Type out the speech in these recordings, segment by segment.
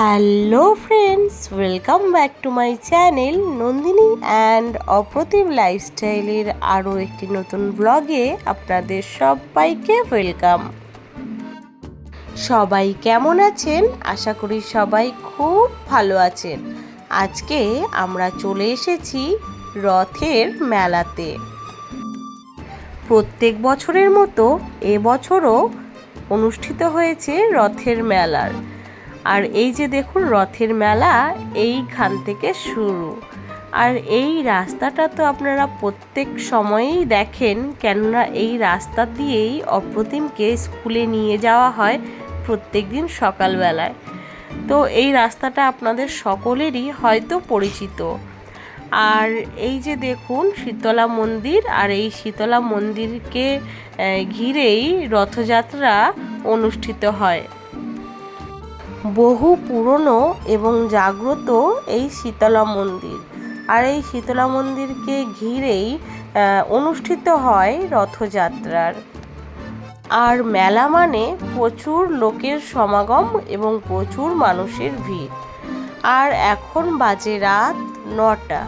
Hello friends welcome back to my channel Nandini and Apratim লাইফস্টাইলের আরও একটি নতুন ব্লগে আপনাদের সবাইকে ওয়েলকাম সবাই কেমন আছেন? আশা করি সবাই খুব ভালো আছেন। আজকে আমরা চলে এসেছি রথের মেলাতে। প্রত্যেক বছরের মতো এবছরও অনুষ্ঠিত হয়েছে রথের মেলার। আর এই যে দেখুন, রথের মেলা এইখান থেকে শুরু। আর এই রাস্তাটা তো আপনারা প্রত্যেক সময়েই দেখেন, কেননা এই রাস্তা দিয়েই অপ্রতিমকে স্কুলে নিয়ে যাওয়া হয় প্রত্যেক দিন সকালবেলায়। তো এই রাস্তাটা আপনাদের সকলেরই হয়তো পরিচিত। আর এই যে দেখুন, শীতলা মন্দির, আর এই শীতলা মন্দিরকে ঘিরেই রথযাত্রা অনুষ্ঠিত হয়। বহু পুরনো এবং জাগ্রত এই শীতলা মন্দির। আর এই শীতলা মন্দিরকে ঘিরেই অনুষ্ঠিত হয় রথযাত্রার। আর মেলা মানে প্রচুর লোকের সমাগম এবং প্রচুর মানুষের ভিড়। আর এখন বাজে রাত নটা,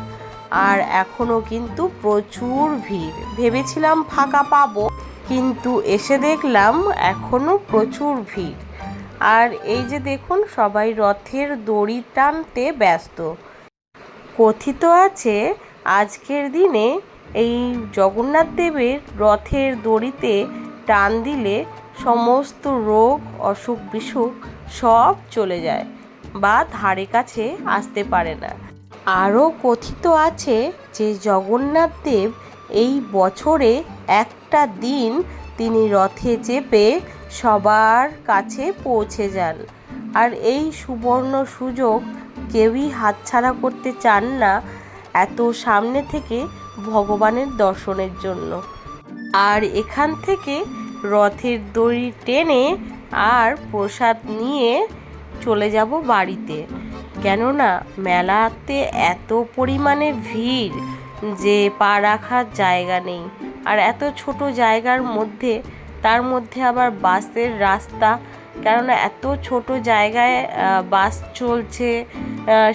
আর এখনও কিন্তু প্রচুর ভিড়। ভেবেছিলাম ফাঁকা পাবো, কিন্তু এসে দেখলাম এখনও প্রচুর ভিড়। আর এই যে দেখুন, সবাই রথের দড়ি টানতে ব্যস্ত। কথিত আছে, আজকের দিনে এই জগন্নাথ দেবের রথের দড়িতে টান দিলে সমস্ত রোগ, অসুখ বিসুখ সব চলে যায় বা ধারে কাছে আসতে পারে না। আরও কথিত আছে যে জগন্নাথ দেব এই বছরে একটা দিন তিনি রথে চেপে সবার কাছে পৌঁছে যান। আর এই সুবর্ণ সুযোগ কেউই হাতছাড়া করতে চান না এত সামনে থেকে ভগবানের দর্শনের জন্য। আর এখান থেকে রথের দড়ি টেনে আর প্রসাদ নিয়ে চলে যাব বাড়িতে। কেননা মেলাতে এত পরিমাণে ভিড় যে পা রাখার জায়গা নেই। আর এত ছোট জায়গার মধ্যে তার মধ্যে আবার বাসের রাস্তা। কেননা এত ছোট জায়গায় বাস চলছে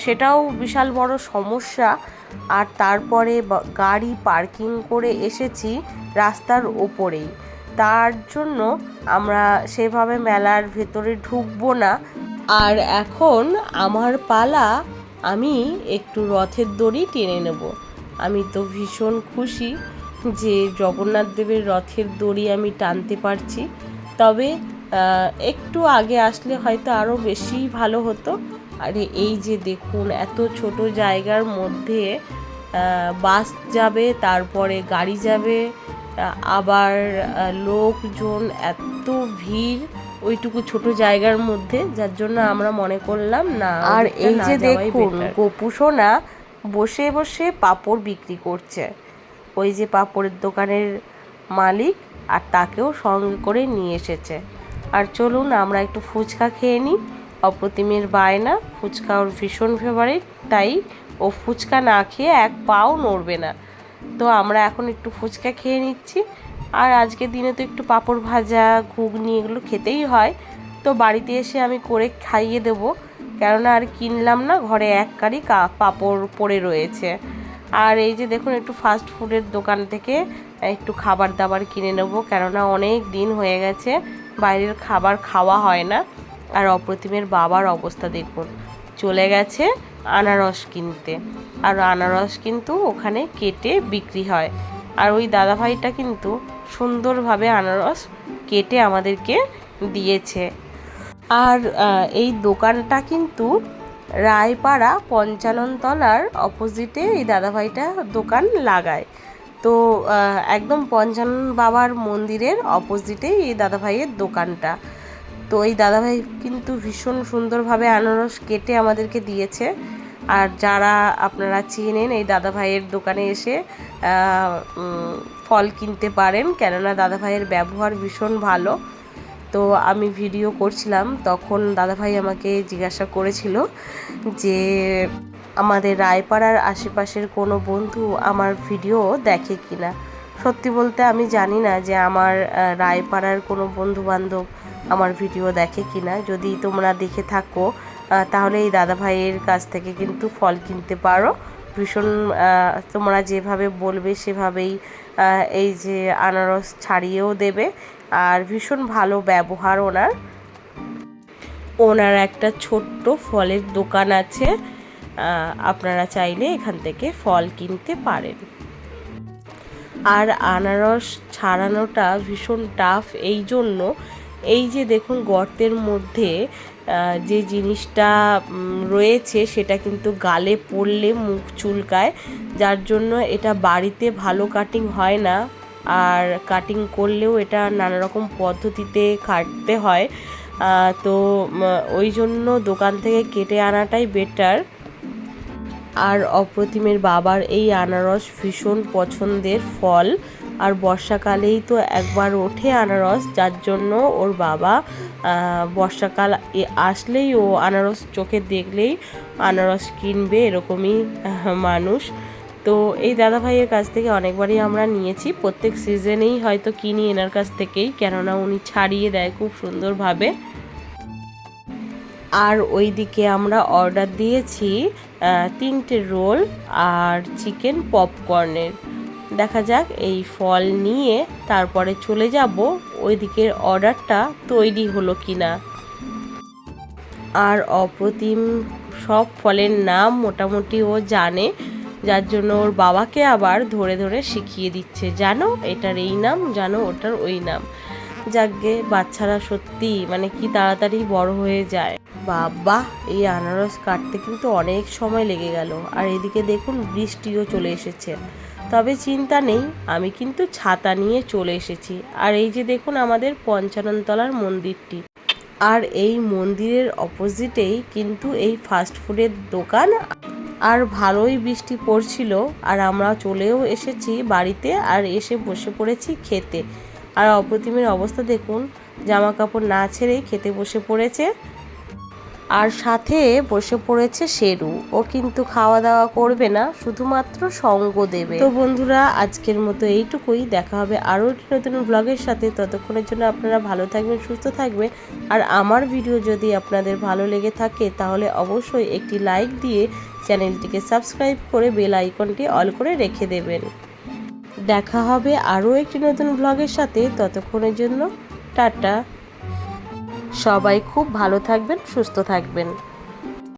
সেটাও বিশাল বড় সমস্যা। আর তারপরে গাড়ি পার্কিং করে এসেছি রাস্তার ওপরেই। তার জন্য আমরা সেভাবে মেলার ভেতরে ঢুকবো না। আর এখন আমার পালা আমি একটু রথের দড়ি টেনে নেব। আমি তো ভীষণ খুশি। যে জগন্নাথ দেবের রথের দড়ি আমি টানতে পারছি। তবে একটু আগে আসলে হয়তো আরও বেশি ভালো হতো। আরে এই যে দেখুন এত ছোট জায়গার মধ্যে বাস যাবে তারপরে গাড়ি যাবে আবার লোকজন এত ভিড় ওইটুকু ছোট জায়গার মধ্যে যার জন্য আমরা মনে করলাম না আর এই যে দেখুন গোপুসোনা বসে বসে পাপড় বিক্রি করছে। ওই যে পাপড়ের দোকানের মালিক আর তাকেও সঙ্গে করে নিয়ে এসেছে। আর চলুন আমরা একটু ফুচকা খেয়ে নিই। অপ্রতিমের বায়না, ফুচকা ওর ভীষণ ফেভারিট তাই ও ফুচকা না খেয়ে এক পাও নড়বে না। তো আমরা এখন একটু ফুচকা খেয়ে নিচ্ছি। আর আজকের দিনে তো একটু পাঁপড় ভাজা, ঘুগনি এগুলো খেতেই হয়। তো বাড়িতে এসে আমি করে খাইয়ে দেবো। কেননা আর কিনলাম না, ঘরে এক কারি পাঁপড় পড়ে রয়েছে। আর এই যে দেখুন, একটু ফাস্ট ফুডের দোকান থেকে একটু খাবার দাবার কিনে নেব, কেননা অনেক দিন হয়ে গেছে, বাইরের খাবার খাওয়া হয় না। আর অপ্রতিমের বাবার অবস্থা দেখুন, চলে গেছে আনারস কিনতে। আর আনারস কিন্তু ওখানে কেটে বিক্রি হয়। আর ওই দাদাভাইটা কিন্তু সুন্দরভাবে আনারস কেটে আমাদেরকে দিয়েছে। আর এই দোকানটা কিন্তু রায়পাড়া পঞ্চাননতলার অপোজিটে এই দাদাভাইটা দোকান লাগায়। তো একদম পঞ্চানন বাবার মন্দিরের অপোজিটে এই দাদাভাইয়ের দোকানটা। তো এই দাদাভাই কিন্তু ভীষণ সুন্দরভাবে আনারস কেটে আমাদেরকে দিয়েছে। আর যারা আপনারা চেনেন এই দাদাভাইয়ের দোকানে এসে ফল কিনতে পারেন। কেননা দাদাভাইয়ের ব্যবহার ভীষণ ভালো। তো আমি ভিডিও করছিলাম, তখন দাদাভাই আমাকে জিজ্ঞাসা করেছিল যে, আমাদের রায়পাড়ার আশেপাশের কোনো বন্ধু আমার ভিডিও দেখে কি না সত্যি বলতে আমি জানি না যে আমার রায়পাড়ার কোনো বন্ধু বান্ধব আমার ভিডিও দেখে কি না যদি তোমরা দেখে থাকো তাহলে এই দাদাভাইয়ের কাছ থেকে কিন্তু ফল কিনতে পারো। ভীষণ তোমরা যেভাবে বলবে সেভাবেই এই যে আনারস ছাড়িয়েও দেবে। আর ভীষণ ভালো ব্যবহার ওনার। ওনার একটা ছোট্ট ফলের দোকান আছে আপনারা চাইলে এখান থেকে ফল কিনতে পারেন। আর আনারস ছাড়ানোটা ভীষণ টাফ এই জন্য, এই যে দেখুন গর্তের মধ্যে যে জিনিসটা রয়েছে সেটা কিন্তু গালে পড়লে মুখ চুলকায়, যার জন্য এটা বাড়িতে ভালো কাটিং হয় না। আর কাটিং করলেও এটা নানা রকম পদ্ধতিতে কাটতে হয়। তো ওই জন্য দোকান থেকে কেটে আনাটাই বেটার আর অপ্রতিমের বাবার এই আনারস ভীষণ পছন্দের ফল। আর বর্ষাকালেই তো একবার ওঠে আনারস, যার জন্য ওর বাবা বর্ষাকাল আসলেই ও আনারস চোখে দেখলেই আনারস কিনবে এরকমই মানুষ। তো এই দাদা ভাইয়ের কাছ থেকে অনেকবারই আমরা নিয়েছি। প্রত্যেক সিজনেই হয়তো কিনি এনার কাছ থেকেই, কেননা উনি ছাড়িয়ে দেয় খুব সুন্দরভাবে। আর ওইদিকে আমরা অর্ডার দিয়েছি তিনটে রোল আর চিকেন পপকর্নের। দেখা যাক এই ফল নিয়ে তারপরে চলে যাব ওই দিকের অর্ডারটা তৈরি হলো কিনা। আর অপ্রতিম সব ফলের নাম মোটামুটি ও জানে। যার জন্য ওর বাবাকে আবার ধরে ধরে শিখিয়ে দিচ্ছে, জানো এটার এই নাম, জানো ওটার ওই নাম। যাকগে বাচ্চারা সত্যি মানে কি তাড়াতাড়ি বড় হয়ে যায়। বাবা, এই আনারস কাটতে কিন্তু অনেক সময় লেগে গেল। আর এদিকে দেখুন বৃষ্টিও চলে এসেছে। তবে চিন্তা নেই, আমি কিন্তু ছাতা নিয়ে চলে এসেছি। আর এই যে দেখুন আমাদের পঞ্চাননতলার মন্দিরটি। আর এই মন্দিরের অপোজিটেই কিন্তু এই ফাস্ট ফুডের দোকান আর ভালোই বৃষ্টি পড়ছিল আর আমরা চলেও এসেছি বাড়িতে আর এসে বসে পড়েছি খেতে। আর অপ্রতিমের অবস্থা দেখুন, জামা কাপড় না ছেড়েই খেতে বসে পড়েছে। আর সাথে বসে পড়েছে শেরু। ও কিন্তু খাওয়া দাওয়া করবে না, শুধুমাত্র সঙ্গ দেবে। তো বন্ধুরা, আজকের মতো এইটুকুই। দেখা হবে আরও একটি নতুন ব্লগের সাথে। ততক্ষণের জন্য আপনারা ভালো থাকবেন, সুস্থ থাকবেন। আর আমার ভিডিও যদি আপনাদের ভালো লেগে থাকে, তাহলে অবশ্যই একটি লাইক দিয়ে চ্যানেলটিকে সাবস্ক্রাইব করে বেল আইকনটি অল করে রেখে দেবেন। দেখা হবে আরও একটি নতুন ব্লগের সাথে। ততক্ষণের জন্য টাটা। সবাই খুব ভালো থাকবেন সুস্থ থাকবেন।